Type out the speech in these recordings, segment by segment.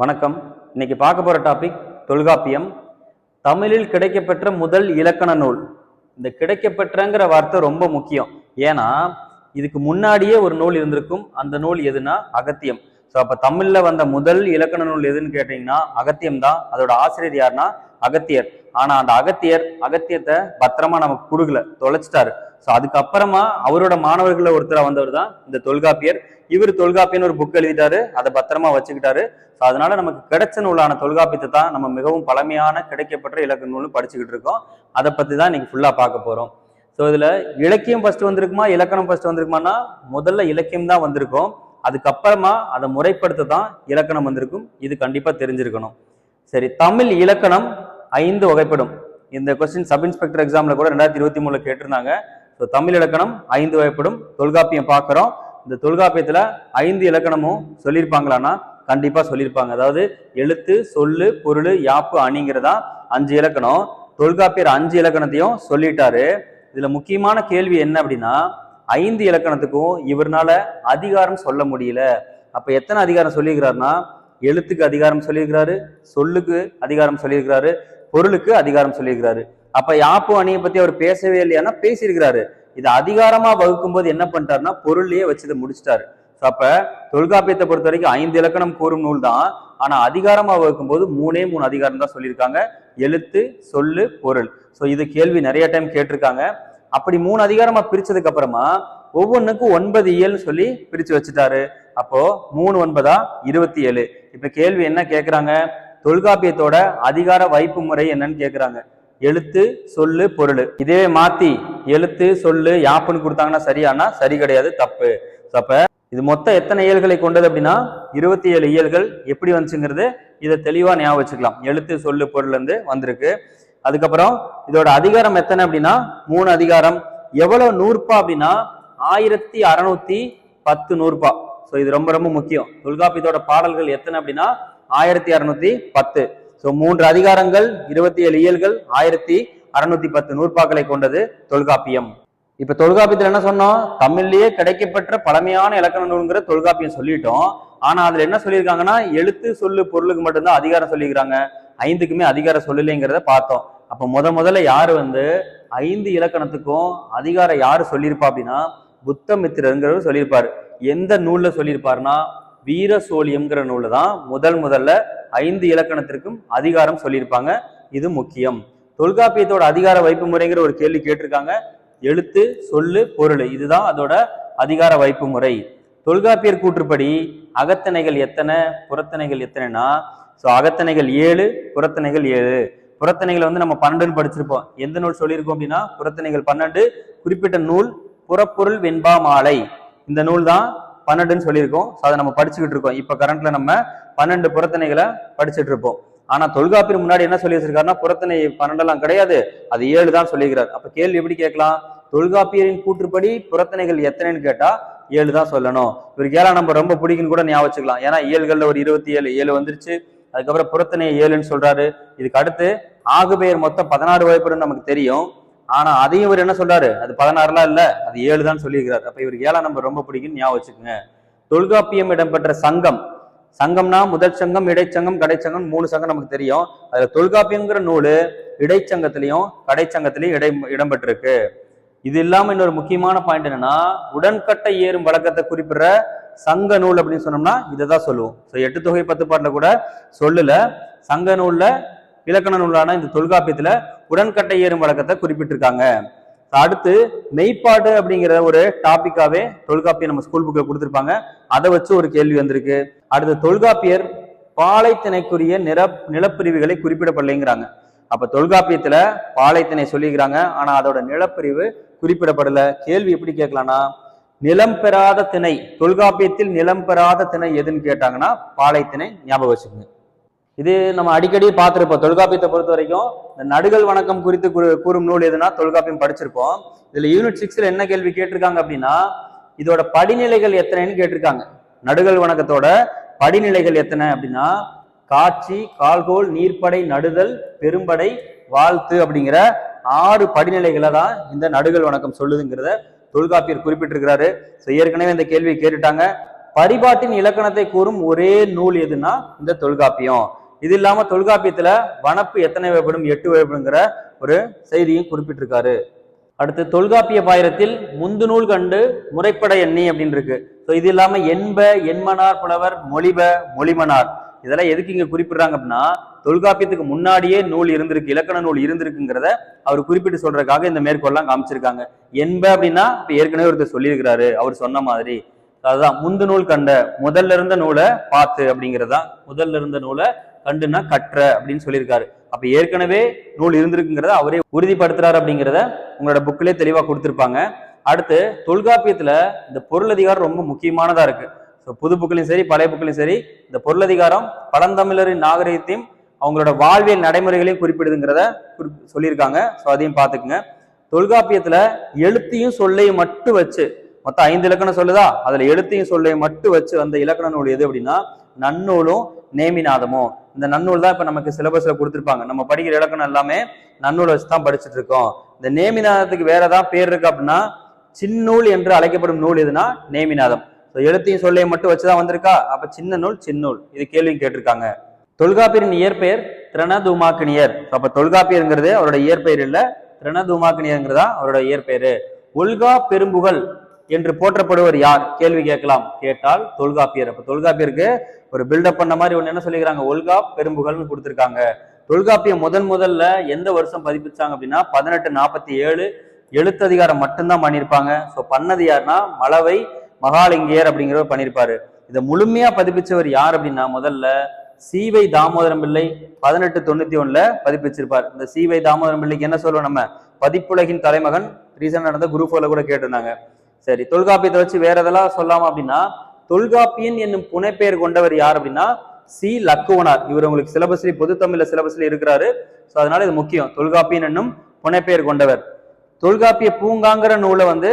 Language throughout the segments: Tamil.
வணக்கம். இன்னைக்கு பார்க்க போகிற டாபிக் தொல்காப்பியம். தமிழில் கிடைக்கப்பெற்ற முதல் இலக்கண நூல். இந்த கிடைக்கப்பெற்றங்கிற வார்த்தை ரொம்ப முக்கியம். ஏன்னா இதுக்கு முன்னாடியே ஒரு நூல் இருந்திருக்கும். அந்த நூல் எதுனா அகத்தியம். ஸோ அப்போ தமிழில் வந்த முதல் இலக்கண நூல் எதுன்னு கேட்டீங்கன்னா அகத்தியம் தான். அதோட ஆசிரியர் யாருன்னா அகத்தியர். ஆனால் அந்த அகத்தியர் அகத்தியத்தை பத்திரமா நமக்கு கொடுக்கல. தொலைச்சிட்டாரு. ஸோ அதுக்கப்புறமா அவரோட மாணவர்களில் ஒருத்தராக வந்தவர் தான் இந்த தொல்காப்பியர். இவர் தொல்காப்பியன்னு ஒரு புக் எழுதிட்டாரு. அதை பத்திரமா வச்சுக்கிட்டாரு. ஸோ அதனால நமக்கு கிடைச்ச நூலான தொல்காப்பியத்தை தான் நம்ம மிகவும் பழமையான கிடைக்கப்பட்ட இலக்கண நூல்னு படிச்சுக்கிட்டு இருக்கோம். அதை பற்றி தான் இன்னைக்கு ஃபுல்லாக பார்க்க போகிறோம் ஸோ இதில் இலக்கியம் ஃபர்ஸ்ட் வந்திருக்குமா இலக்கணம் ஃபர்ஸ்ட் வந்திருக்குமானா முதல்ல இலக்கியம் தான் வந்திருக்கும். அதுக்கப்புறமா அதை முறைப்படுத்த தான் இலக்கணம் வந்திருக்கும். இது கண்டிப்பாக தெரிஞ்சிருக்கணும். சரி தமிழ் இலக்கணம் ஐந்து வகைப்படும். இந்த கொஸ்டின் சப் இன்ஸ்பெக்டர் எக்ஸாமில் கூட ரெண்டாயிரத்தி இருபத்தி மூணில் கேட்டிருந்தாங்க. ஸோ தமிழ் இலக்கணம் ஐந்து வகைப்படும். தொல்காப்பியம் பார்க்குறோம். இந்த தொல்காப்பியத்தில் ஐந்து இலக்கணமும் சொல்லியிருப்பாங்களான்னா கண்டிப்பாக சொல்லியிருப்பாங்க. அதாவது எழுத்து சொல்லு பொருள் யாப்பு அணிங்கிறதா அஞ்சு இலக்கணம். தொல்காப்பியர் அஞ்சு இலக்கணத்தையும் சொல்லிட்டாரு. இதில் முக்கியமான கேள்வி என்ன அப்படின்னா ஐந்து இலக்கணத்துக்கும் இவர்னால அதிகாரம் சொல்ல முடியல. அப்ப எத்தனை அதிகாரம் சொல்லியிருக்கிறாருன்னா எழுத்துக்கு அதிகாரம் சொல்லியிருக்கிறாரு சொல்லுக்கு அதிகாரம் சொல்லியிருக்கிறாரு பொருளுக்கு அதிகாரம் சொல்லியிருக்கிறாரு. அப்ப யாப்பு அணியை பத்தி அவர் பேசவே இல்லையானா பேசியிருக்கிறாரு. இது அதிகாரமா வகுக்கும் போது என்ன பண்ணிட்டாருன்னா பொருளையே வச்சு இதை முடிச்சிட்டாரு அப்ப தொல்காப்பியத்தை பொறுத்த வரைக்கும் ஐந்து இலக்கணம் கூறும் நூல் தான். ஆனா அதிகாரமா வகுக்கும் போது மூணே மூணு அதிகாரம் தான் சொல்லியிருக்காங்க. எழுத்து சொல்லு பொருள். ஸோ இது கேள்வி நிறைய டைம் கேட்டிருக்காங்க. அப்படி மூணு அதிகாரமா பிரிச்சதுக்கு அப்புறமா ஒவ்வொன்றுக்கும் ஒன்பது இயல்னு சொல்லி பிரிச்சு வச்சுட்டாரு. அப்போ மூணு ஒன்பதா? இருபத்தி ஏழு. இப்ப கேள்வி என்ன கேக்குறாங்க? தொல்காப்பியத்தோட அதிகார வைப்பு முறை என்னன்னு கேக்குறாங்க. எழுத்து சொல்லு பொருள். இதே மாத்தி எழுத்து சொல்லு யாப்புன்னு கொடுத்தாங்கன்னா சரியானா? சரி கிடையாது தப்பு. அப்ப இது மொத்தம் எத்தனை இயல்களை கொண்டது அப்படின்னா? இருபத்தி ஏழு இயல்கள் எப்படி வந்துச்சுங்கிறது இதை தெளிவா ஞாபகம் வச்சுக்கலாம். எழுத்து சொல்லு பொருள் இருந்து வந்திருக்கு. அதுக்கப்புறம் இதோட அதிகாரம் எத்தனை அப்படின்னா? மூணு அதிகாரம். எவ்வளவு நூறுபா அப்படின்னா? ஆயிரத்தி அறநூத்தி பத்து நூறுபா. ஸோ இது ரொம்ப ரொம்ப முக்கியம். தொல்காப்பியத்தோட பாடல்கள் எத்தனை அப்படின்னா? ஆயிரத்தி அறநூத்தி பத்து. ஸோ மூன்று அதிகாரங்கள் இருபத்தி ஏழு இயல்கள் ஆயிரத்தி அறுநூத்தி பத்து நூற்பாக்களை கொண்டது தொல்காப்பியம். இப்ப தொல்காப்பியத்துல என்ன சொன்னோம்? தமிழ்லயே கிடைக்கப்பெற்ற பழமையான இலக்கண நூல்ங்கிற தொல்காப்பியம் சொல்லிட்டோம். ஆனா அதுல என்ன சொல்லியிருக்காங்கன்னா? எழுத்து சொல்லு பொருளுக்கு மட்டும்தான் அதிகாரம் சொல்லியிருக்காங்க ஐந்துக்குமே அதிகாரம் சொல்லலைங்கிறத பார்த்தோம். அப்போ முத முதல்ல யார் வந்து ஐந்து இலக்கணத்துக்கும் அதிகாரம் யார் சொல்லியிருப்பா அப்படின்னா புத்தமித்திரங்கிறவர் சொல்லியிருப்பார். எந்த நூலில் சொல்லியிருப்பார்னா வீர சோழியம்ங்கிற நூலில் தான் முதல் முதல்ல ஐந்து இலக்கணத்திற்கும் அதிகாரம் சொல்லியிருப்பாங்க. இது முக்கியம். தொல்காப்பியத்தோட அதிகார வைப்பு முறைங்கிற ஒரு கேள்வி கேட்டிருக்காங்க. எழுத்து சொல்லு பொருள் இதுதான் அதோட அதிகார வைப்பு முறை. தொல்காப்பியர் கூற்றுப்படி அகத்தணைகள் எத்தனை புறத்தணைகள் எத்தனைனா ஸோ அகத்தணைகள் ஏழு புறத்தணைகள் ஏழு. புறத்தணைகள் வந்து நம்ம பன்னெண்டுன்னு படிச்சிருப்போம். எந்த நூல் சொல்லியிருக்கோம் அப்படின்னா புறத்தணைகள் பன்னெண்டு குறிப்பிட்ட நூல் புறப்பொருள் வெண்பா மாலை. இந்த நூல் தான் பன்னெண்டுன்னு சொல்லியிருக்கோம். ஸோ அதை நம்ம படிச்சுக்கிட்டு இருக்கோம். இப்போ கரண்ட்ல நம்ம பன்னெண்டு புறத்தணைகளை படிச்சுட்டு இருப்போம். ஆனால் தொல்காப்பியர் முன்னாடி என்ன சொல்லி வச்சிருக்காருன்னா புறத்தனை பன்னெண்டெல்லாம் கிடையாது. அது ஏழு தான் சொல்லியிருக்கிறார். அப்போ கேள்வி எப்படி கேட்கலாம்? தொல்காப்பியரின் கூற்றுப்படி புறத்தனைகள் எத்தனைன்னு கேட்டால் ஏழு தான் சொல்லணும். இவருக்கு ஏழாம் நம்ம ரொம்ப பிடிக்குன்னு கூட ஞாபகம் வச்சுக்கலாம். ஏன்னா ஏழுகளில் ஒரு இருபத்தி ஏழு ஏழு வந்துருச்சு. அதுக்கப்புறம் புறத்தினை ஏழுன்னு சொல்றாரு. இதுக்கு அடுத்து ஆகுபெயர் மொத்தம் பதினாறு வகைப்படும் நமக்கு தெரியும். ஆனா அதையும் இவர் என்ன சொல்றாரு? அது பதினாறுலாம் இல்ல அது ஏழு தான் சொல்லியிருக்கிறார். அப்ப இவருக்கு ஏழாம் நம்பர் ரொம்ப பிடிக்கும் ஞாபகம் வச்சுக்கோங்க. தொல்காப்பியம் இடம்பெற்ற சங்கம். சங்கம்னா முதல் சங்கம் இடைச்சங்கம் கடைச்சங்கம் மூணு சங்கம் நமக்கு தெரியும். அதுல தொல்காப்பியங்கிற நூலு இடைச்சங்கத்திலையும் கடைச்சங்கத்திலையும் இடை இடம்பெற்றிருக்கு. இது இல்லாம இன்னொரு முக்கியமான பாயிண்ட் என்னன்னா உடன்கட்டை ஏறும் வழக்கத்தை குறிப்பிடுற சங்க நூல் அப்படின்னு சொன்னோம்னா இதை தான் சொல்லுவோம். ஸோ எட்டு தொகை பத்து பாட்டில் கூட சொல்லல. சங்க நூலில் இலக்கண நூலான இந்த தொல்காப்பியத்தில் உடன்கட்டை ஏறும் வழக்கத்தை குறிப்பிட்டிருக்காங்க. அடுத்து மெய்ப்பாடு அப்படிங்கிற ஒரு டாபிக்காவே தொல்காப்பியம் நம்ம ஸ்கூல் புக்கில் கொடுத்துருப்பாங்க. அதை வச்சு ஒரு கேள்வி வந்திருக்கு. அடுத்து தொல்காப்பியர் பாலைத்திணைக்குரிய நிற நிலப்பிரிவுகளை குறிப்பிடப்படலைங்கிறாங்க. அப்ப தொல்காப்பியத்துல பாலைத்திணை சொல்லிக்கிறாங்க ஆனா அதோட நிலப்பிரிவு குறிப்பிடப்படல. கேள்வி எப்படி கேட்கலாம்னா நிலம் பெறாத திணை தொல்காப்பியத்தில் நிலம் பெறாத திணை எதுன்னு கேட்டாங்கன்னா பாலைத்திணை ஞாபகம் வச்சுக்கோங்க. இது நம்ம அடிக்கடி பார்த்துருப்போம். தொல்காப்பியத்தை பொறுத்த வரைக்கும் இந்த நடுகள் வணக்கம் குறித்து கூறும் நூல் எதுனா தொல்காப்பியம் படிச்சிருப்போம். இதுல யூனிட் சிக்ஸ்ல என்ன கேள்வி கேட்டிருக்காங்க அப்படின்னா இதோட படிநிலைகள் எத்தனைன்னு கேட்டிருக்காங்க. நடுகள் வணக்கத்தோட படிநிலைகள் எத்தனை அப்படின்னா காட்சி கால்கோல் நீர்ப்படை நடுதல் பெரும்படை வாழ்த்து அப்படிங்கிற ஆறு படிநிலைகளை தான் இந்த நடுகள் வணக்கம் சொல்லுதுங்கிறத தொல்காப்பியர் குறிப்பிட்டிருக்கிறாரு. ஸோ ஏற்கனவே இந்த கேள்வியை கேட்டுட்டாங்க. பரிபாட்டின் இலக்கணத்தை கூறும் ஒரே நூல் எதுன்னா இந்த தொல்காப்பியம். இது இல்லாம தொல்காப்பியத்துல வனப்பு எத்தனை வகைப்படும்? எட்டு வகைப்படுங்கிற ஒரு செய்தியும் குறிப்பிட்டிருக்காரு. அடுத்து தொல்காப்பிய பாயிரத்தில் முந்து நூல் கண்டு முறைப்பட எண்ணி அப்படின்னு இருக்கு. ஸோ இது இல்லாம என்ப எண்மனார் புலவர் மொழிப மொழிமனார். இதெல்லாம் எதுக்கு இங்க குறிப்பிடுறாங்க அப்படின்னா தொல்காப்பியத்துக்கு முன்னாடியே நூல் இருந்திருக்கு இலக்கண நூல் இருந்திருக்குங்கிறத அவர் குறிப்பிட்டு சொல்றதுக்காக இந்த மேற்கோள்லாம் காமிச்சிருக்காங்க. என்ப அப்படின்னா இப்ப ஏற்கனவே ஒருத்தர் சொல்லியிருக்கிறாரு அவர் சொன்ன மாதிரி. அதுதான் முந்து நூல் கண்ட முதல்ல இருந்த நூலை பார்த்து அப்படிங்கிறதா முதல்ல இருந்த நூலை கண்டுனா கற்ற அப்படின்னு சொல்லியிருக்காரு. அப்ப ஏற்கனவே நூல் இருந்திருக்குங்கிறத அவரே உறுதிப்படுத்துறாரு அப்படிங்கிறத உங்களோட புக்கிலே தெளிவா கொடுத்துருப்பாங்க. அடுத்து தொல்காப்பியத்துல இந்த பொருளதிகாரம் ரொம்ப முக்கியமானதா இருக்கு. ஸோ புது புக்கிலையும் சரி பழைய புக்கிலையும் சரி இந்த பொருளதிகாரம் பழந்தமிழரின் நாகரிகத்தையும் அவங்களோட வாழ்வியல் நடைமுறைகளையும் குறிப்பிடுதுங்கிறத குறி சொல்லியிருக்காங்க. ஸோ அதையும் பார்த்துக்குங்க. தொல்காப்பியத்தில் எழுத்தையும் சொல்லையும் மட்டும் வச்சு மொத்தம் ஐந்து இலக்கணம் சொல்லுதா? அதில் எழுத்தையும் சொல்லையும் மட்டும் வச்சு வந்த இலக்கண நூல் எது அப்படின்னா நன்னூலும் நேமிநாதமும். இந்த நன்னூல் தான் இப்போ நமக்கு சிலபஸில் கொடுத்துருப்பாங்க. நம்ம படிக்கிற இலக்கணம் எல்லாமே நன்னூலை வச்சு தான் படிச்சுட்டு இருக்கோம். இந்த நேமிநாதத்துக்கு வேற ஏதாவது பேர் இருக்கு அப்படின்னா சின்னூல் என்று அழைக்கப்படும் நூல் எதுனா நேமிநாதம். ஸோ எழுத்தையும் சொல்லையும் மட்டும் வச்சுதான் வந்திருக்கா? அப்ப சின்ன நூல் சின்னூல். இது கேள்வியும் கேட்டிருக்காங்க. தொல்காப்பியரின் இயற்பெயர் திரணதுமாக்கினியர். அப்ப தொல்காப்பியருங்கிறது அவரோட இயற்பெயர் இல்ல திரணதுமாக்கினியருங்கிறதா அவரோட இயற்பெயர். ஒல்கா பெரும்புகழ் என்று போற்றப்படுவர் யார்? கேள்வி கேட்கலாம். கேட்டால் தொல்காப்பியர். அப்ப தொல்காப்பியருக்கு ஒரு பில்டப் பண்ண மாதிரி ஒண்ணு என்ன சொல்லிக்கிறாங்க? ஒல்கா பெரும்புகள்னு கொடுத்துருக்காங்க. தொல்காப்பியம் முதன் முதல்ல எந்த வருஷம் பதிப்பிச்சாங்க அப்படின்னா பதினெட்டு நாற்பத்தி ஏழு எழுத்ததிகாரம் மட்டும்தான் பண்ணியிருப்பாங்க. ஸோ பண்ணது யாருன்னா மலவை மகாலிங்கியர் அப்படிங்கிறவர் பண்ணியிருப்பாரு. இதை முழுமையா பதிப்பிச்சவர் யார் அப்படின்னா முதல்ல சீவை தாமோதரம் பிள்ளை பதினெட்டு தொண்ணூத்தி ஒண்ணுல பதிப்பிச்சிருப்பார். இந்த சீவை தாமோதரம் பிள்ளைக்கு என்ன சொல்லுவோம் நம்ம? பதிப்புலகின் தலைமகன். ரீசன் நடந்த குரூப் கூட கேட்டிருந்தாங்க. சரி தொல்காப்பியத்தை வச்சு வேற எதெல்லாம் சொல்லாம அப்படின்னா தொல்காப்பியன் என்னும் புனைப்பெயர் கொண்டவர் யார் அப்படின்னா சி லக்குவனார். இவர் உங்களுக்கு சிலபஸ்ல பொது தமிழ்ல சிலபஸ்ல இருக்கிறாரு. ஸோ அதனால இது முக்கியம். தொல்காப்பியன் என்னும் புனைப்பெயர் கொண்டவர். தொல்காப்பிய பூங்காங்கிற நூலை வந்து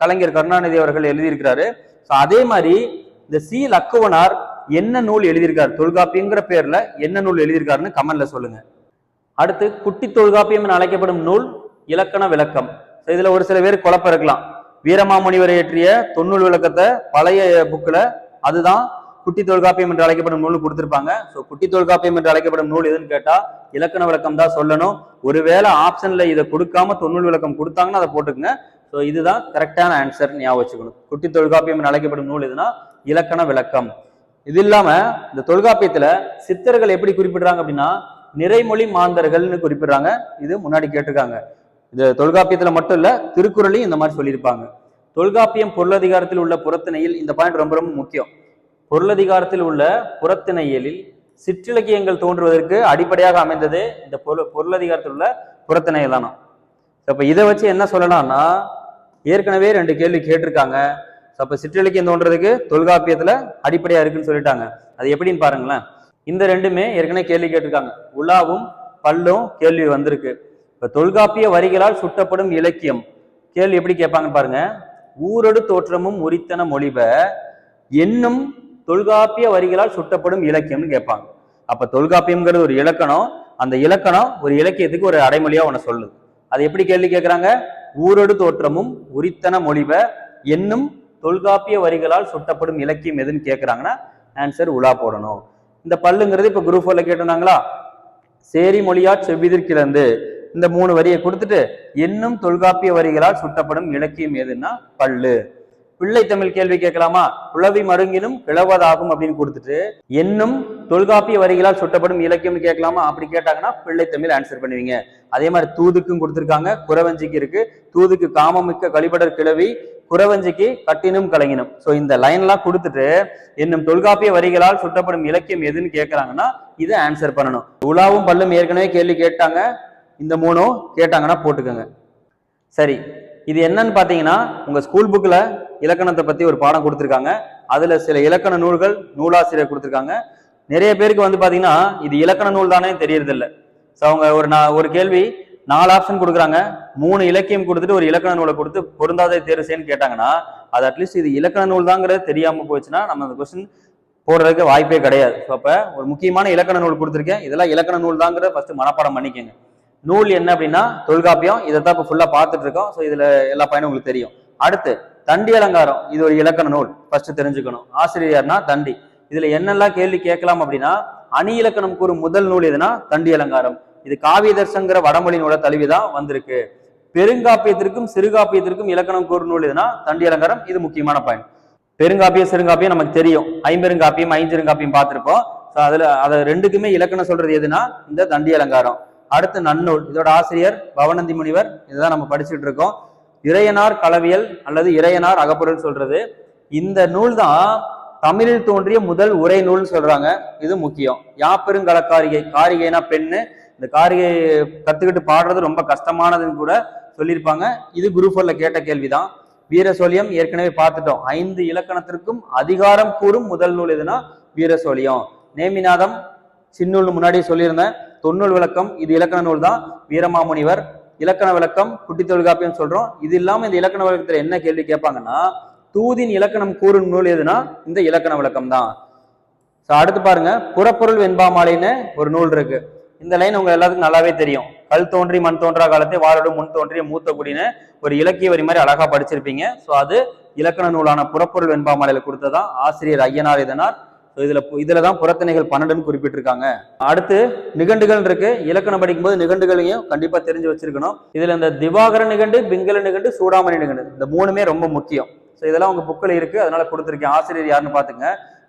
கலைஞர் கருணாநிதி அவர்கள் எழுதியிருக்கிறாரு. ஸோ அதே மாதிரி இந்த சி லக்குவனார் என்ன நூல் எழுதியிருக்காரு? தொல்காப்பியங்கிற பேர்ல என்ன நூல் எழுதியிருக்காருன்னு கமெண்ட்ல சொல்லுங்க. அடுத்து குட்டி தொல்காப்பியம் என அழைக்கப்படும் நூல் இலக்கண விளக்கம். இதுல ஒரு சில பேர் குழப்பம் இருக்கலாம். வீரமாமுனிவர் இயற்றிய தொன்னூல் விளக்கத்தை பழைய புக்கில் அதுதான் குட்டி தொல்காப்பியம் என்று அழைக்கப்படும் நூல் கொடுத்துருப்பாங்க. ஸோ குட்டி தொல்காப்பியம் என்று அழைக்கப்படும் நூல் எதுன்னு கேட்டால் இலக்கண விளக்கம் தான் சொல்லணும். ஒருவேளை ஆப்ஷன்ல இதை கொடுக்காம தொன்னூல் விளக்கம் கொடுத்தாங்கன்னா அதை போட்டுக்கங்க. ஸோ இதுதான் கரெக்டான ஆன்சர் ஞாபகம் வச்சுக்கணும். குட்டி தொல்காப்பியம் என்று அழைக்கப்படும் நூல் எதுனா இலக்கண விளக்கம். இது இல்லாம இந்த தொல்காப்பியத்துல சித்தர்கள் எப்படி குறிப்பிடுறாங்க அப்படின்னா நிறைமொழி மாந்தர்கள்னு குறிப்பிடுறாங்க. இது முன்னாடி கேட்டிருக்காங்க. இது தொல்காப்பியத்துல மட்டும் இல்ல திருக்குறளையும் இந்த மாதிரி சொல்லியிருப்பாங்க. தொல்காப்பியம் பொருளதிகாரத்தில் உள்ள புறத்திணையில் இந்த பாயிண்ட் ரொம்ப ரொம்ப முக்கியம். பொருளதிகாரத்தில் உள்ள புறத்திணையலில் சிற்றிலக்கியங்கள் தோன்றுவதற்கு அடிப்படையாக அமைந்தது இந்த பொருள் பொருளதிகாரத்தில் உள்ள புறத்திணையல் தானா அப்ப இதை வச்சு என்ன சொல்லலாம்னா ஏற்கனவே ரெண்டு கேள்வி கேட்டிருக்காங்க. அப்ப சிற்றிலக்கியம் தோன்றதுக்கு தொல்காப்பியத்துல அடிப்படையா இருக்குன்னு சொல்லிட்டாங்க. அது எப்படின்னு பாருங்களேன். இந்த ரெண்டுமே ஏற்கனவே கேள்வி கேட்டிருக்காங்க. உலாவும் பல்லும் கேள்வி வந்திருக்கு. இப்ப தொல்காப்பிய வரிகளால் சுட்டப்படும் இலக்கியம். கேள்வி எப்படி கேட்பாங்கன்னு பாருங்க. ஊரடு தோற்றமும் உரித்தன மொழிப என்னும் தொல்காப்பிய வரிகளால் சுட்டப்படும் இலக்கியம்னு கேட்பாங்க. அப்ப தொல்காப்பியம்ங்கிறது ஒரு இலக்கணம். அந்த இலக்கணம் ஒரு இலக்கியத்துக்கு ஒரு அடைமொழியா உன சொல்லுது. அது எப்படி கேள்வி கேட்கிறாங்க? ஊரடு தோற்றமும் உரித்தன மொழிப என்னும் தொல்காப்பிய வரிகளால் சுட்டப்படும் இலக்கியம் எதுன்னு கேட்குறாங்கன்னா ஆன்சர் உலா போடணும். இந்த பல்லுங்கிறது இப்போ குரூப் ஃபோரில் கேட்டிருந்தாங்களா? சேரி மொழியா செவ்விதிர்கிழந்து இந்த மூணு வரியை கொடுத்துட்டு இன்னும் தொல்காப்பிய வரிகளால் சுட்டப்படும் இலக்கியம் எதுன்னா பல்லு. பிள்ளை தமிழ் கேள்வி கேட்கலாமா? புலவி மருங்கினும் பிளவதாகும் அப்படின்னு கொடுத்துட்டு என்னும் தொல்காப்பிய வரிகளால் சுட்டப்படும் இலக்கியம்னு கேட்கலாமா? அப்படி கேட்டாங்கன்னா பிள்ளை தமிழ் ஆன்சர் பண்ணுவீங்க. அதே மாதிரி தூதுக்கும் கொடுத்துருக்காங்க குறவஞ்சிக்கு இருக்கு. தூதுக்கு காமமிக்க கழிபடர் கிழவி குறவஞ்சிக்கு கட்டினும் கலங்கினும். ஸோ இந்த லைன்லாம் கொடுத்துட்டு என்னும் தொல்காப்பிய வரிகளால் சுட்டப்படும் இலக்கியம் எதுன்னு கேட்கறாங்கன்னா இதை ஆன்சர் பண்ணணும். உலாவும் பல்லும் ஏற்கனவே கேள்வி கேட்டாங்க. இந்த மூணும் கேட்டாங்கன்னா போட்டுக்கோங்க. சரி இது என்னன்னு பார்த்தீங்கன்னா உங்கள் ஸ்கூல் புக்கில் இலக்கணத்தை பற்றி ஒரு பாடம் கொடுத்துருக்காங்க. அதில் சில இலக்கண நூல்கள் நூலாசிரியர் கொடுத்துருக்காங்க. நிறைய பேருக்கு வந்து பார்த்தீங்கன்னா இது இலக்கண நூல் தானே தெரியறதில்ல. ஸோ அவங்க ஒரு நான் ஒரு கேள்வி நாலு ஆப்ஷன் கொடுக்குறாங்க. மூணு இலக்கியம் கொடுத்துட்டு ஒரு இலக்கண நூலை கொடுத்து பொருந்தாதை தேர்வு செய்யன்னு கேட்டாங்கன்னா அது அட்லீஸ்ட் இது இலக்கண நூல் தாங்கிறது தெரியாமல் போச்சுன்னா நம்ம அந்த கொஸ்டின் போடுறதுக்கு வாய்ப்பே கிடையாது. ஸோ அப்போ ஒரு முக்கியமான இலக்கண நூல் கொடுத்துருக்கேன். இதெல்லாம் இலக்கண நூல் தாங்கிறத ஃபஸ்ட்டு மனப்பாடம் பண்ணிக்கோங்க. நூல் என்ன அப்படின்னா தொல்காப்பியம். இதை தான் இப்போ ஃபுல்லாக பார்த்துட்டு இருக்கோம். ஸோ இதில் எல்லா பயனும் உங்களுக்கு தெரியும். அடுத்து தண்டி அலங்காரம். இது ஒரு இலக்கண நூல். ஃபர்ஸ்ட் தெரிஞ்சுக்கணும். ஆசிரியர்னா தண்டி. இதுல என்னெல்லாம் கேள்வி கேட்கலாம் அப்படின்னா அணி இலக்கணம் கூறும் முதல் நூல் எதுனா தண்டி அலங்காரம். இது காவியதர்சங்கிற வடமொழி நூலை தழுவிதான் வந்திருக்கு. பெருங்காப்பியத்திற்கும் சிறுகாப்பியத்திற்கும் இலக்கணம் கூறும் நூல் எதுனா தண்டி அலங்காரம். இது முக்கியமான பாயிண்ட். பெருங்காப்பியம் சிறுங்காப்பியம் நமக்கு தெரியும். ஐம்பெருங்காப்பியம் ஐஞ்சிருங்காப்பியம் பார்த்துருப்போம். ஸோ அதுல அதை ரெண்டுக்குமே இலக்கணம் சொல்றது எதுனா இந்த தண்டி அலங்காரம். அடுத்து நன்னூல். இதோட ஆசிரியர் பவனந்தி முனிவர். இதுதான் நம்ம படிச்சுட்டு இருக்கோம். இறையனார் களவியல் அல்லது இறையனார் அகப்பொருள் சொல்றது. இந்த நூல் தான் தமிழில் தோன்றிய முதல் உரை நூல்னு சொல்றாங்க. இது முக்கியம். யாப்பெருங்கல காரிகை காரிகைனா பெண்ணு. இந்த காரிகை கத்துக்கிட்டு பாடுறது ரொம்ப கஷ்டமானதுன்னு கூட சொல்லியிருப்பாங்க. இது குரூப் கேட்ட கேள்விதான். வீரசோழியம் ஏற்கனவே பார்த்துட்டோம். ஐந்து இலக்கணத்திற்கும் அதிகாரம் கூறும் முதல் நூல் எதுனா வீரசோழியம் நேமிநாதம் சின்னூல் முன்னாடி சொல்லியிருந்தேன். தொன்னூல் விளக்கம் இது இலக்கண நூல் தான் வீரமாமுனிவர் இலக்கண விளக்கம் குட்டி தொல்காப்பியம் சொல்றோம். இது இல்லாம இந்த இலக்கண விளக்கத்துல என்ன கேள்வி கேட்பாங்கன்னா தூதின் இலக்கணம் கூறும் நூல் எதுனா இந்த இலக்கண விளக்கம் தான். ஸோ அடுத்து பாருங்க புறப்பொருள் வெண்பாமாலைன்னு ஒரு நூல் இருக்கு. இந்த லைன் உங்க எல்லாத்துக்கும் நல்லாவே தெரியும். கல் தோன்றி மண் தோன்றா காலத்தை வாரோடு முன் தோன்றிய மூத்த குடின்னு ஒரு இலக்கிய வரி மாதிரி அழகா படிச்சிருப்பீங்க. ஸோ அது இலக்கண நூலான புறப்பொருள் வெண்பாமாலையில கொடுத்ததான் ஆசிரியர் ஐயனார் இதனார். இதில் இதில் தான் புறத்திணைகள் பன்னெண்டுன்னு குறிப்பிட்டிருக்காங்க. அடுத்து நிகண்டுகள் இருக்கு. இலக்கணம் படிக்கும்போது நிகண்டுகளையும் கண்டிப்பாக தெரிஞ்சு வச்சிருக்கணும். இதில் இந்த திவாகர நிகண்டு பிங்கல நிகண்டு சூடாமணி நிகண்டு இந்த மூணுமே ரொம்ப முக்கியம். ஸோ இதெல்லாம் உங்கள் புக்கில் இருக்குது அதனால கொடுத்துருக்கேன். ஆசிரியர் யாருன்னு பார்த்துங்க.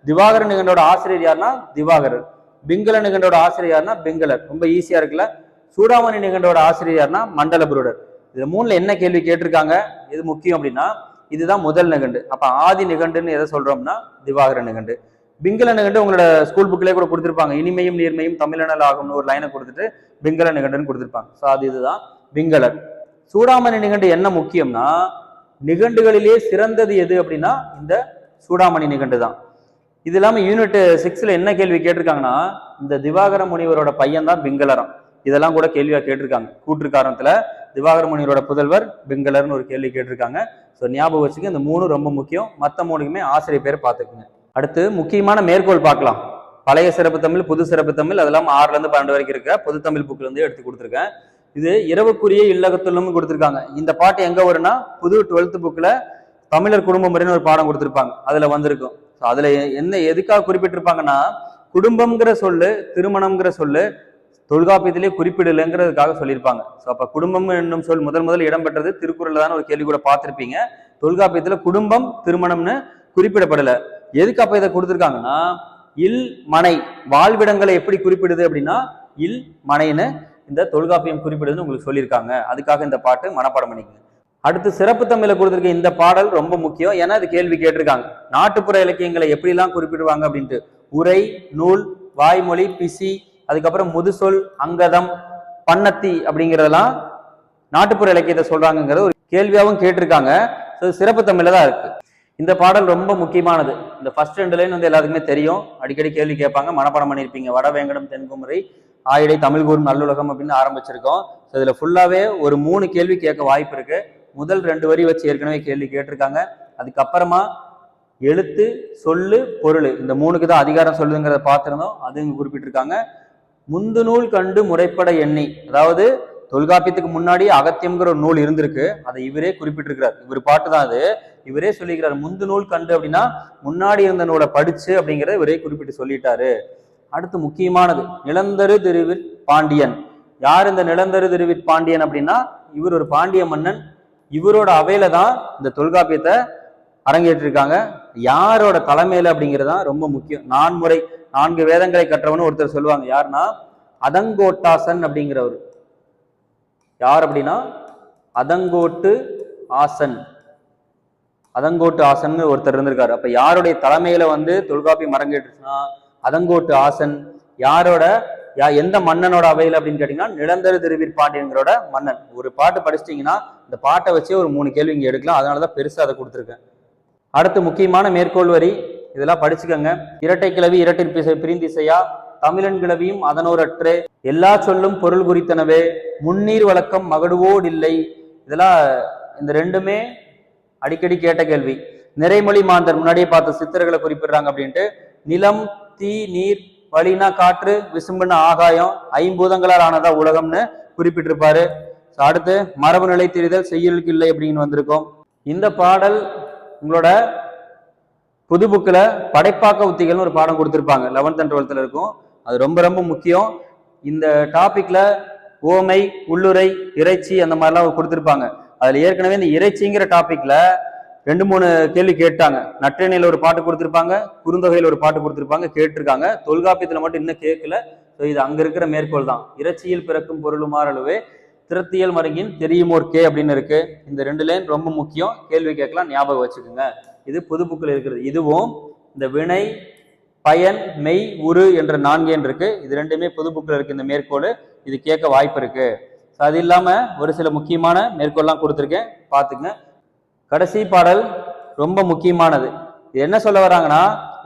திவாகர நிகண்டோட ஆசிரியர் யாருன்னா திவாகரர் பிங்கல நிகண்டோட ஆசிரியர் யாருன்னா பிங்களர். ரொம்ப ஈஸியாக இருக்குல்ல? சூடாமணி நிகண்டோட ஆசிரியர் யாருன்னா மண்டலபுருடர் இது மூணுல என்ன கேள்வி கேட்டிருக்காங்க? இது முக்கியம் அப்படின்னா இதுதான் முதல் நிகண்டு. அப்ப ஆதி நிகண்டுன்னு எதை சொல்றோம்னா திவாகர நிகண்டு. பிங்கல நிகண்டு உங்களோட ஸ்கூல் புக்கிலே கூட கொடுத்துருப்பாங்க. இனிமையும் நீர்மையும் தமிழனல் ஆகும்னு ஒரு லைனை கொடுத்துட்டு பிங்கல நிகண்டுன்னு கொடுத்துருப்பாங்க. ஸோ அது இதுதான் பிங்களர் சூடாமணி நிகண்டு என்ன முக்கியம்னா நிகண்டுகளிலே சிறந்தது எது அப்படின்னா இந்த சூடாமணி நிகண்டு தான். இது இல்லாமல் யூனிட் சிக்ஸில் என்ன கேள்வி கேட்டிருக்காங்கன்னா இந்த திவாகர முனிவரோட பையன் தான் பிங்களரம் இதெல்லாம் கூட கேள்வியாக கேட்டிருக்காங்க. கூற்றுக்காரத்துல திவாகர முனிவரோட புதல்வர் பிங்களர்னு ஒரு கேள்வி கேட்டிருக்காங்க. ஸோ ஞாபகம் வச்சுக்க இந்த மூணு ரொம்ப முக்கியம். மற்ற மூணுக்குமே ஆசிரியர் பேர் பார்த்துக்குங்க. அடுத்து முக்கியமான மேற்கோள் பார்க்கலாம். பழைய சிறப்பு தமிழ் புது சிறப்பு தமிழ் அதெல்லாம் ஆறுல இருந்து பன்னெண்டு வரைக்கும் இருக்க. பொது தமிழ் புக்ல இருந்து எடுத்து கொடுத்துருக்கேன். இது இரவுக்குரிய இல்லகத்துள்ளும் கொடுத்துருக்காங்க. இந்த பாட்டு எங்க வரும்னா புது டுவெல்த் புக்ல தமிழர் குடும்ப முறைன்னு ஒரு பாடம் கொடுத்துருப்பாங்க. அதுல வந்திருக்கும். ஸோ அதுல என்ன எதுக்காக குறிப்பிட்டிருப்பாங்கன்னா குடும்பம்ங்கிற சொல்லு திருமணம்ங்கிற சொல்லு தொல்காப்பியத்திலே குறிப்பிடலைங்கிறதுக்காக சொல்லியிருப்பாங்க. ஸோ அப்போ குடும்பம் என்னும் சொல் முதல் முதல் இடம்பெற்றது திருக்குறள் தான் ஒரு கேள்வி கூட பார்த்துருப்பீங்க. தொல்காப்பியத்தில் குடும்பம் திருமணம்னு குறிப்பிடப்படலை. எதுக்கு அப்ப இதை கொடுத்துருக்காங்கன்னா இல் மனை வாழ்விடங்களை எப்படி குறிப்பிடுது அப்படின்னா இல் மனைன்னு இந்த தொல்காப்பியம் குறிப்பிடுதுன்னு உங்களுக்கு சொல்லியிருக்காங்க. அதுக்காக இந்த பாட்டு மனப்பாடம் பண்ணிக்கணும் அடுத்து சிறப்பு தமிழை கொடுத்துருக்க இந்த பாடல் ரொம்ப முக்கியம். ஏன்னா இது கேள்வி கேட்டிருக்காங்க. நாட்டுப்புற இலக்கியங்களை எப்படிலாம் குறிப்பிடுவாங்க அப்படின்ட்டு. உரை நூல் வாய்மொழி பிசி அதுக்கப்புறம் முதுசொல் அங்கதம் பன்னத்தி அப்படிங்கிறதெல்லாம் நாட்டுப்புற இலக்கியத்தை சொல்றாங்கிறது ஒரு கேள்வியாகவும் கேட்டிருக்காங்க. ஸோ சிறப்பு தமிழில் தான் இருக்கு. இந்த பாடல் ரொம்ப முக்கியமானது. இந்த ஃபர்ஸ்ட் ரெண்டு லைன் வந்து எல்லாத்துக்குமே தெரியும். அடிக்கடி கேள்வி கேட்பாங்க மனப்பாடம் பண்ணியிருப்பீங்க. வடவேங்கடம் தென்குமரி ஆயிடை தமிழ் கூறும் நல்லுலகம் அப்படின்னு ஆரம்பிச்சிருக்கோம். ஸோ இதுல ஃபுல்லாவே ஒரு மூணு கேள்வி கேட்க வாய்ப்பு இருக்கு. முதல் ரெண்டு வரி வச்சு ஏற்கனவே கேள்வி கேட்டிருக்காங்க. அதுக்கப்புறமா எழுத்து சொல்லு பொருள். இந்த மூணுக்கு தான் அதிகாரம் சொல்லுங்கிறத பார்த்துருந்தோம். அது இங்கே குறிப்பிட்டிருக்காங்க. முந்து நூல் கண்டு முறைப்பட எண்ணி. அதாவது தொல்காப்பியத்துக்கு முன்னாடி அகத்தியம்ங்கிற ஒரு நூல் இருந்திருக்கு. அதை இவரே குறிப்பிட்டிருக்கிறார். இவர் பாட்டு தான் அது. இவரே சொல்லிக்கிறார் முந்து நூல் கண்டு அப்படின்னா முன்னாடி இருந்த நூலை படிச்சு அப்படிங்கிறத இவரே குறிப்பிட்டு சொல்லிட்டாரு. அடுத்து முக்கியமானது நிலந்தரு திருவிற் பாண்டியன் யார் இந்த நிலந்தரு திருவிற் பாண்டியன் அப்படின்னா இவர் ஒரு பாண்டிய மன்னன். இவரோட அவையில தான் இந்த தொல்காப்பியத்தை அரங்கேற்றிருக்காங்க. யாரோட தலைமையில அப்படிங்கிறது தான் ரொம்ப முக்கியம். நான்முறை நான்கு வேதங்களை கற்றவன்னு ஒருத்தர் சொல்லுவாங்க. யாருன்னா அதங்கோட்டாசன் அப்படிங்கிறவர். யார் அப்படின்னா? அதங்கோட்டு ஆசன். அதங்கோட்டு ஆசன் ஒருத்தர் இருந்திருக்காரு. அப்ப யாருடைய தலைமையில வந்து தொல்காப்பி அரங்கேற்றுச்சுன்னா அதங்கோட்டு ஆசன். யாரோட? யா எந்த மன்னனோட அவையில் அப்படின்னு கேட்டீங்கன்னா நிலந்தர திருவிற்பாண்டியங்கிறோட மன்னன். ஒரு பாட்டு படிச்சிட்டிங்கன்னா இந்த பாட்டை வச்சே ஒரு மூணு கேள்வி இங்கே எடுக்கலாம். அதனாலதான் பெருசா அதை கொடுத்துருக்கேன். அடுத்து முக்கியமான மேற்கோள் வரி. இதெல்லாம் படிச்சுக்கோங்க. இரட்டை கிளவி இரட்டிற்பிசை பிரிந்திசையா? தமிழன் கிளவியும் அதனோரற்றே. எல்லா சொல்லும் பொருள் குறித்தனவே. முன்னீர் வழக்கம் மகடுவோடில்லை. இதெல்லாம் இந்த ரெண்டுமே அடிக்கடி கேட்ட கேள்வி. நிறைமொழி மாந்தர் முன்னாடியே பார்த்த சித்தர்களை குறிப்பிடுறாங்க அப்படின்ட்டு நிலம் தீ நீர் வழினா காற்று விசும்புன ஆகாயம் ஐம்பூதங்களால் ஆனதா உலகம்னு குறிப்பிட்டிருப்பாரு. அடுத்து மரபு நிலை தெரிதல் செய்யலுக்கு இல்லை அப்படின்னு வந்திருக்கோம். இந்த பாடல் உங்களோட புது புக்கில் படைப்பாக்க உத்திகள்னு ஒரு பாடம் கொடுத்துருப்பாங்க. லெவன்த் அண்ட் டுவெல்த்தில் இருக்கும். அது ரொம்ப ரொம்ப முக்கியம். இந்த டாபிக்ல ஓமை உள்ளுரை இறைச்சி அந்த மாதிரிலாம் கொடுத்துருப்பாங்க. அதில் ஏற்கனவே இந்த இறைச்சிங்கிற டாபிக்ல ரெண்டு மூணு கேள்வி கேட்டாங்க. நற்றிணையில ஒரு பாட்டு கொடுத்துருப்பாங்க குறுந்தொகையில் ஒரு பாட்டு கொடுத்துருப்பாங்க கேட்டிருக்காங்க. தொல்காப்பியத்தில் மட்டும் இன்னும் கேட்கல. ஸோ இது அங்கே இருக்கிற மேற்கோள் தான். இறைச்சியில் பிறக்கும் பொருளுமாறளவே திருத்தியல் மருங்கின் தெரியுமோர் கே அப்படின்னு இருக்கு. இந்த ரெண்டு லைன் ரொம்ப முக்கியம். கேள்வி கேட்கலாம் ஞாபகம் வச்சுக்கோங்க. இது புது புக்கில் இருக்கிறது. இதுவும் இந்த வினை பயன் மெய் உரு என்ற நான்கு இருக்கு. இது ரெண்டுமே புது புக்கில் இருக்கு இந்த மேற்கோள். இது கேட்க வாய்ப்பு இருக்கு. ஸோ அது இல்லாமல் ஒரு சில முக்கியமான மேற்கோள்லாம் கொடுத்துருக்கேன். பார்த்துங்க கடைசி பாடல் ரொம்ப முக்கியமானது. இது என்ன சொல்ல வராங்கன்னா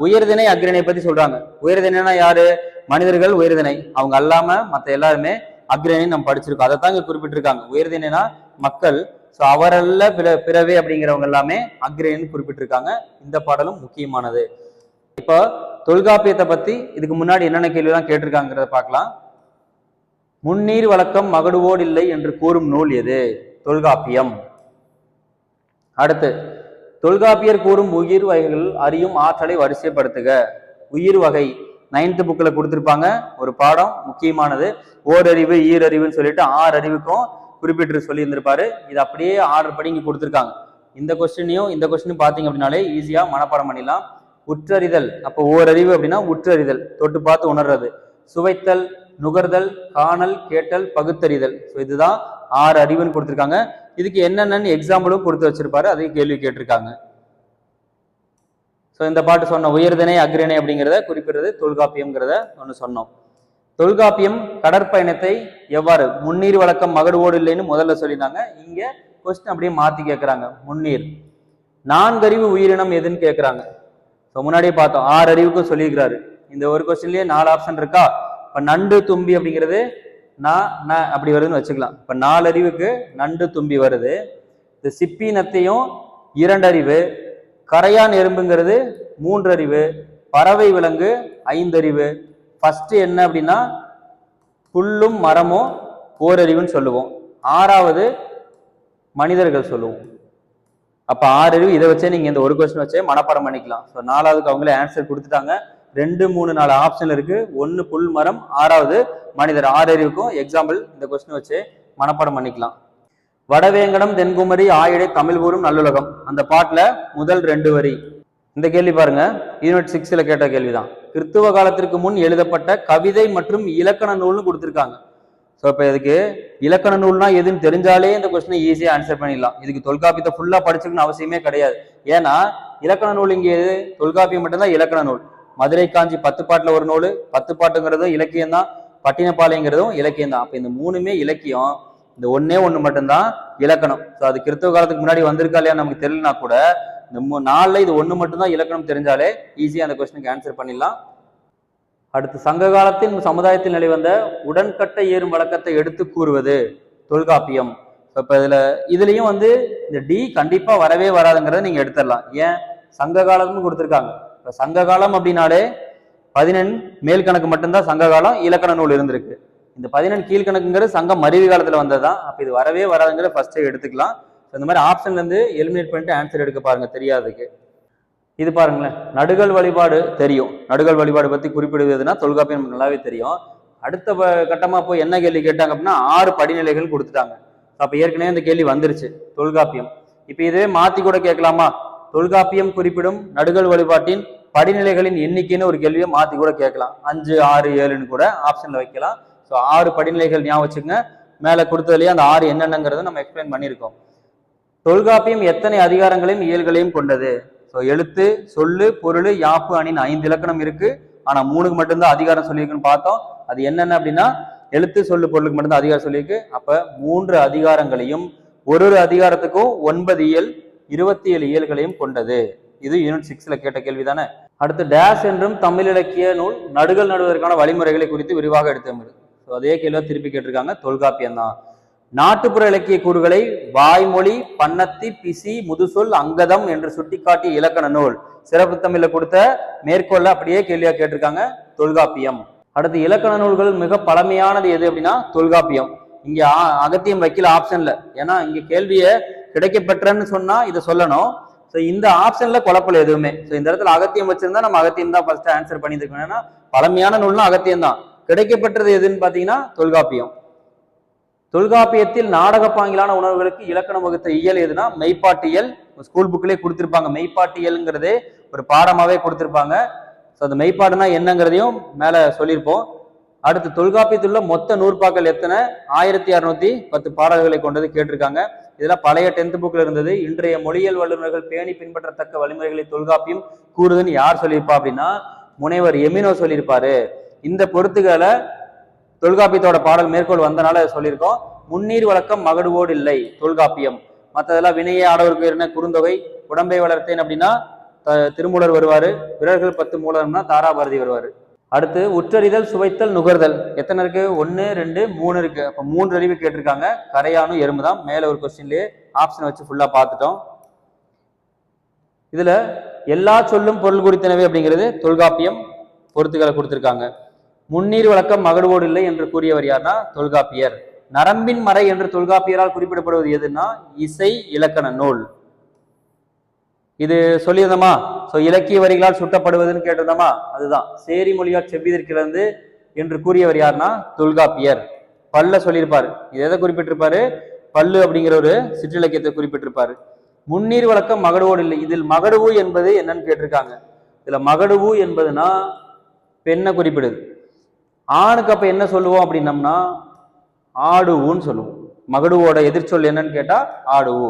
உயர்திணை அக்ரிணை பத்தி சொல்றாங்க. உயர்தினைனா யாரு? மனிதர்கள் உயர்திணை. அவங்க அல்லாம மற்ற எல்லாருமே அக்ரிணை நம்ம படிச்சிருக்கோம். அதை தான் இங்க குறிப்பிட்டிருக்காங்க. உயர்தினைனா மக்கள். ஸோ அவரல்ல பிற பிறவே அப்படிங்கிறவங்க எல்லாமே அக்ரிணைன்னு குறிப்பிட்டிருக்காங்க. இந்த பாடலும் முக்கியமானது. இப்போ தொல்காப்பியத்தை பத்தி இதுக்கு முன்னாடி என்னென்ன கேள்விலாம் கேட்டிருக்காங்கிறத பார்க்கலாம். முன்னீர் வழக்கம் மகடுவோடு இல்லை என்று கூறும் நூல் எது? தொல்காப்பியம். அடுத்து தொல்காப்பியர் கூறும் உயிர் வகைகள் அறியும் ஆற்றலை வரிசைப்படுத்துக. உயிர் வகை நைன்த் புக்கில் கொடுத்துருப்பாங்க. ஒரு பாடம் முக்கியமானது. ஓரறிவு ஈரறிவுன்னு சொல்லிட்டு ஆறு அறிவுக்கும் குறிப்பிட்டு சொல்லியிருந்திருப்பாரு. இது அப்படியே ஆர்டர் படி இங்கே கொடுத்துருக்காங்க. இந்த கொஸ்டினையும் இந்த கொஸ்டினும் பார்த்தீங்க அப்படின்னாலே ஈஸியாக மனப்பாடம் பண்ணிடலாம். உற்றறிதல். அப்போ ஓரறிவு அப்படின்னா உற்றறிதல். தொட்டு பார்த்து உணர்றது. சுவைத்தல் நுகர்தல் காணல் கேட்டல் பகுத்தறிதல். ஸோ இதுதான் ஆறு அறிவுன்னு கொடுத்துருக்காங்க. இதுக்கு என்னென்னு எக்ஸாம்பிளும் கொடுத்து வச்சிருப்பாரு. அதையும் கேள்வி கேட்டிருக்காங்க. ஸோ இந்த பாட்டு சொன்ன உயர்திணை அக்ரிணை அப்படிங்கிறத குறிப்பிடுறது தொல்காப்பியம்ங்கிறத ஒன்று சொன்னோம். தொல்காப்பியம் கடற்பயணத்தை எவ்வாறு? முன்னீர் வழக்கம் மகடுவோடு இல்லைன்னு முதல்ல சொல்லியிருந்தாங்க. இங்க கொஸ்டின் அப்படியே மாத்தி கேட்குறாங்க முன்னீர். நான்கறிவு உயிரினம் எதுன்னு கேட்குறாங்க ஸோ முன்னாடியே பார்த்தோம். ஆறு அறிவுக்கும் சொல்லியிருக்கிறாரு. இந்த ஒரு கொஸ்டின்லயே நாலு ஆப்ஷன் இருக்கா? இப்போ நண்டு தும்பி அப்படிங்கிறது நான் நான் அப்படி வருதுன்னு வச்சுக்கலாம். இப்போ நாலு அறிவுக்கு நண்டு தும்பி வருது. இந்த சிப்பினத்தையும் இரண்டறிவு கரையான் எறும்புங்கிறது மூன்றறிவு பறவை விலங்கு ஐந்தறிவு ஃபர்ஸ்ட் என்ன அப்படின்னா புல்லும் மரமும் ஓரறிவுன்னு சொல்லுவோம். ஆறாவது மனிதர்கள் சொல்லுவோம். அப்போ ஆறு அறிவு இதை வச்சே நீங்கள் இந்த ஒரு கொஸ்டின் வச்சே மனப்பாடம் பண்ணிக்கலாம். ஸோ நாலாவதுக்கு அவங்களே ஆன்சர் கொடுத்துட்டாங்க. ரெண்டு மூணு நாலு ஆப்ஷன் இருக்கு. ஒன்று புல் மரம் ஆறாவது மனிதர். ஆறு அறிவுக்கும் எக்ஸாம்பிள் இந்த கொஸ்டின் வச்சு மனப்பாடம் பண்ணிக்கலாம். வடவேங்கடம் தென்குமரி ஆயிடை தமிழ் ஊரும் நல்லுலகம். அந்த பாட்டில் முதல் ரெண்டு வரி. இந்த கேள்வி பாருங்க. யூனிட் சிக்ஸில் கேட்ட கேள்விதான். கிறித்துவ காலத்திற்கு முன் எழுதப்பட்ட கவிதை மற்றும் இலக்கண நூல்னு கொடுத்துருக்காங்க. ஸோ இப்போ இதுக்கு இலக்கண நூல்னா எதுன்னு தெரிஞ்சாலே இந்த கொஸ்டினை ஈஸியாக ஆன்சர் பண்ணிடலாம். இதுக்கு தொல்காப்பியத்தை ஃபுல்லாக படிச்சுக்கணும் அவசியமே கிடையாது. ஏன்னா இலக்கண நூல் இங்கே எது? தொல்காப்பியம் மட்டும்தான் இலக்கண நூல். மதுரை காஞ்சி பத்து பாட்டில் ஒரு நூல். பத்து பாட்டுங்கிறதும் இலக்கியம் தான் பட்டினப்பாளையங்கிறதும் இலக்கியம் தான் அப்போ இந்த மூணுமே இலக்கியம். இந்த ஒன்னே ஒன்று மட்டும்தான் இலக்கணம். ஸோ அது கிறிஸ்தவ காலத்துக்கு முன்னாடி வந்திருக்கா இல்லையா நமக்கு தெரியலனா கூட இந்த மூ நாளில் இது ஒன்று மட்டும்தான் இலக்கணம் தெரிஞ்சாலே ஈஸியாக அந்த கொஸ்டினுக்கு ஆன்சர் பண்ணிடலாம். அடுத்து சங்க காலத்தின் சமுதாயத்தில் நிலைவந்த உடன்கட்டை ஏறும் வழக்கத்தை எடுத்து கூறுவது தொல்காப்பியம். இப்போ இதில் இதுலேயும் வந்து இந்த டி கண்டிப்பாக வரவே வராதுங்கிறத நீங்கள் எடுத்துடலாம். ஏன்? சங்க காலம்னு கொடுத்துருக்காங்க. இப்போ சங்க காலம் அப்படின்னாலே பதினெண் மேல் கணக்கு மட்டும்தான் சங்க காலம் இலக்கண நூல் இருந்திருக்கு. இந்த பதினெண் கீழ்கணக்குங்கிறது சங்கம் மருவி காலத்தில் வந்தது தான் அப்போ இது வரவே வராதுங்கிற ஃபஸ்ட்டே எடுத்துக்கலாம். இந்த மாதிரி ஆப்ஷன்லேருந்து எலிமினேட் பண்ணிட்டு ஆன்சர் எடுக்க பாருங்கள் தெரியாதுக்கு இது பாருங்களேன் நடுகள் வழிபாடு தெரியும். நடுகள் வழிபாடு பத்தி குறிப்பிடுவதுன்னா தொல்காப்பியம் நல்லாவே தெரியும். அடுத்த கட்டமாக கட்டமா போய் என்ன கேள்வி கேட்டாங்க அப்படின்னா ஆறு படிநிலைகள் கொடுத்துட்டாங்க. அப்ப ஏற்கனவே இந்த கேள்வி வந்துருச்சு தொல்காப்பியம். இப்ப இதுவே மாத்தி கூட கேட்கலாமா? தொல்காப்பியம் குறிப்பிடும் நடுகள் வழிபாட்டின் படிநிலைகளின் எண்ணிக்கைன்னு ஒரு கேள்வியை மாத்தி கூட கேட்கலாம். அஞ்சு ஆறு ஏழுன்னு கூட ஆப்ஷன்ல வைக்கலாம். ஸோ ஆறு படிநிலைகள் ஞாபகம் வச்சுங்க மேல கொடுத்ததுலயே அந்த ஆறு என்னென்னங்கிறத நம்ம எக்ஸ்பிளைன் பண்ணியிருக்கோம். தொல்காப்பியம் எத்தனை அதிகாரங்களையும் இயல்களையும் கொண்டது? ஸோ எழுத்து சொல்லு பொருள் யாப்பு அணின்னு ஐந்து இலக்கணம் இருக்கு. ஆனா மூணுக்கு மட்டும்தான் அதிகாரம் சொல்லியிருக்குன்னு பார்த்தோம். அது என்னென்ன அப்படின்னா எழுத்து சொல்லு பொருளுக்கு மட்டும்தான் அதிகாரம் சொல்லியிருக்கு. அப்ப மூன்று அதிகாரங்களையும் ஒரு ஒரு அதிகாரத்துக்கும் ஒன்பது இயல் இருபத்தி ஏழு இயல்களையும் கொண்டது. இது யூனிட் சிக்ஸ்ல கேட்ட கேள்விதானே? அடுத்து டேஷ் என்றும் தமிழ் இலக்கிய நூல் நடுகள் நடுவதற்கான வழிமுறைகளை குறித்து விரிவாக எடுத்து ஸோ அதே கேள்வியை திருப்பி கேட்டிருக்காங்க. தொல்காப்பியம் தான் நாட்டுப்புற இலக்கிய கூறுகளை வாய்மொழி பன்னத்தி பிசி முதுசொல் அங்கதம் என்று சுட்டிக்காட்டிய இலக்கண நூல். சிறப்பு தமிழில் கொடுத்த மேற்கோள்ல அப்படியே கேள்வியா கேட்டிருக்காங்க தொல்காப்பியம். அடுத்து இலக்கண நூல்கள் மிக பழமையானது எது அப்படின்னா தொல்காப்பியம். இங்க அகத்தியம் வைக்கல ஆப்ஷன்ல. ஏன்னா இங்க கேள்வியை கிடைக்கப்பெற்றன்னு சொன்னா இதை சொல்லணும். ஸோ இந்த ஆப்ஷன்ல குழப்பல எதுவுமே. ஸோ இந்த இடத்துல அகத்தியம் வச்சிருந்தா நம்ம அகத்தியம் தான் ஃபர்ஸ்ட் ஆன்சர் பண்ணியிருக்கோம் ஏன்னா பழமையான நூல்னா அகத்தியம் தான் கிடைக்கப்பட்டது எதுன்னு பார்த்தீங்கன்னா தொல்காப்பியம். தொல்காப்பியத்தில் நாடக பாங்கிலான உணர்வுகளுக்கு இலக்கணம் வகுத்த இயல் எதுனா மெய்ப்பாட்டியல். ஸ்கூல் புக்கிலே கொடுத்துருப்பாங்க. மெய்ப்பாட்டியல்ங்கிறதே ஒரு பாடமாகவே கொடுத்துருப்பாங்க. ஸோ அந்த மெய்ப்பாடுனா என்னங்கிறதையும் மேலே சொல்லியிருப்போம். அடுத்து தொல்காப்பியத்தில் உள்ள மொத்த நூற்பாக்கள் எத்தனை? ஆயிரத்தி அறுநூத்தி பத்து பாடல்களை கொண்டது கேட்டிருக்காங்க. இதெல்லாம் பழைய டென்த் புக்கில் இருந்தது. இன்றைய மொழியியல் வல்லுநர்கள் பேணி பின்பற்றத்தக்க வழிமுறைகளை தொல்காப்பியம் கூறுதுன்னு யார் சொல்லியிருப்பா அப்படின்னா முனைவர் எமினோ சொல்லியிருப்பாரு. இந்த பொறுத்துகளை தொல்காப்பியத்தோட பாடல் மேற்கோள் வந்தனால சொல்லியிருக்கோம். முன்னீர் வழக்கம் மகடுவோடு இல்லை தொல்காப்பியம். மற்றதெல்லாம் வினையே ஆடவருக்கு என்ன? குறுந்தொகை. உடம்பை வளர்த்தேன் அப்படின்னா திருமூலர் வருவாரு. பிறர்கள் பத்து மூலம்னா தாராபாரதி வருவாரு. அடுத்து உற்றறிதல் சுவைத்தல் நுகர்தல். எத்தனை இருக்கு? ஒன்று ரெண்டு மூணு இருக்கு. அப்போ மூன்று அறிவு கேட்டிருக்காங்க. கரையானும் எறும்பு தான் மேலே ஒரு கொஸ்டின்லேயே ஆப்ஷன் வச்சு ஃபுல்லாக பார்த்துட்டோம். இதில் எல்லா சொல்லும் பொருள் குறித்தனவே அப்படிங்கிறது தொல்காப்பியம் பொறுத்துக்களை கொடுத்துருக்காங்க. முன்னீர் வழக்கம் மகடுவோடு இல்லை என்று கூறியவர் யார்னா தொல்காப்பியர். நரம்பின் மறை என்று தொல்காப்பியரால் குறிப்பிடப்படுவது எதுனா இசை இலக்கண நூல். இது சொல்லியிருந்தோமா? ஸோ இலக்கிய வரிகளால் சுட்டப்படுவதுன்னு கேட்டிருந்தோமா? அதுதான். சேரி மொழியால் செவ்விதற்கிறது என்று கூறியவர் யாருன்னா தொல்காப்பியர். பல்ல சொல்லியிருப்பாரு. இது எதை குறிப்பிட்டிருப்பாரு? பல்லு அப்படிங்கிற ஒரு சிற்றிலக்கியத்தை குறிப்பிட்டிருப்பாரு. முன்னீர் வழக்கம் மகடுவோடு இல்லை. இதில் மகடுவு என்பது என்னன்னு கேட்டிருக்காங்க. இதுல மகடுவு என்பதுனா பெண்ணை குறிப்பிடுது. ஆணுக்கு அப்போ என்ன சொல்லுவோம் அப்படின்னம்னா ஆடுவுன்னு சொல்லுவோம். மகடுவோட எதிர்ச்சொல் என்னன்னு கேட்டா ஆடுவு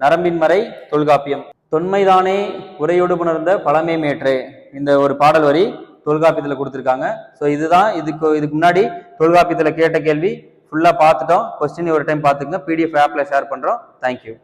நரம்பின் மறை தொல்காப்பியம். தொன்மைதானே உரையோடு புணர்ந்த பழமை மேற்று. இந்த ஒரு பாடல் வரி தொல்காப்பியத்தில் கொடுத்துருக்காங்க. ஸோ இதுதான் இதுக்கு இதுக்கு முன்னாடி தொல்காப்பியத்தில் கேட்ட கேள்வி. ஃபுல்லாக பார்த்துட்டோம். கொஸ்டின் ஒரு டைம் பார்த்துக்கங்க. பிடிஎஃப் ஆப்பில் ஷேர் பண்ணுறோம் தேங்க்யூ